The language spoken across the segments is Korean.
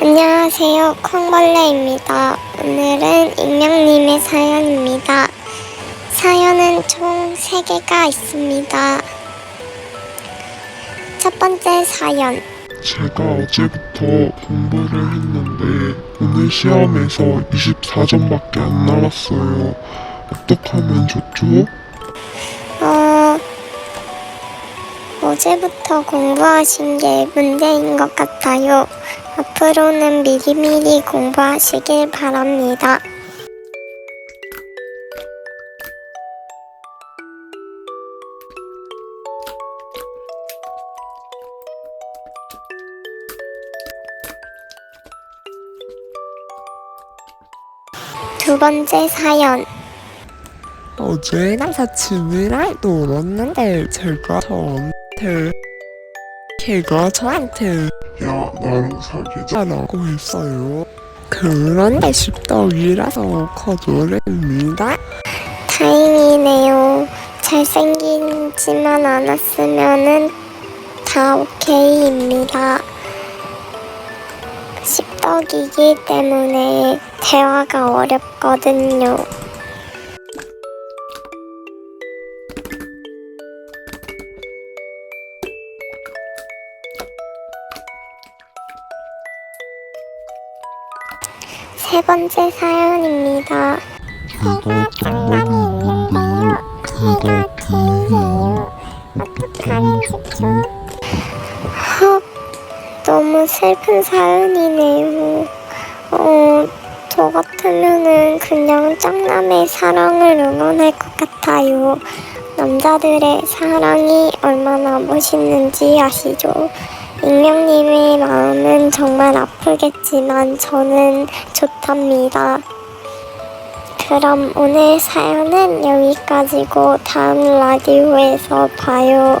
안녕하세요. 콩벌레입니다. 오늘은 익명님의 사연입니다. 사연은 총 3개가 있습니다. 첫 번째 사연. 제가 어제부터 공부를 했는데 오늘 시험에서 24점밖에 안 나왔어요. 어떻게 하면 좋죠? 어, 어제부터 공부하신 게 문제인 것 같아요. 앞으로는 미리미리 공부하시길 바랍니다. 두 번째 사연. 어제 남사친이랑 놀았는데 제가 저한테 걔가 저한테 야, 나랑 사귀자. 라고 했어요. 그런데 십덕이라서 거절입니다. 다행이네요. 잘생기지만 않았으면은 다 오케이입니다. 십덕이기 때문에 대화가 어렵거든요. 세 번째 사연입니다. 제가 장난이 있는데요. 제가 제이예요. 어떻게 하면 좋죠? 헉, 너무 슬픈 사연이네요. 어, 저 같으면은 그냥 짱남의 사랑을 응원할 것 같아요. 남자들의 사랑이 얼마나 멋있는지 아시죠? 익명님의 마음은 정말 아프겠지만 저는 좋답니다. 그럼 오늘 사연은 여기까지고 다음 라디오에서 봐요.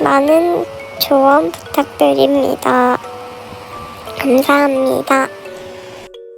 많은 조언 부탁드립니다. 감사합니다.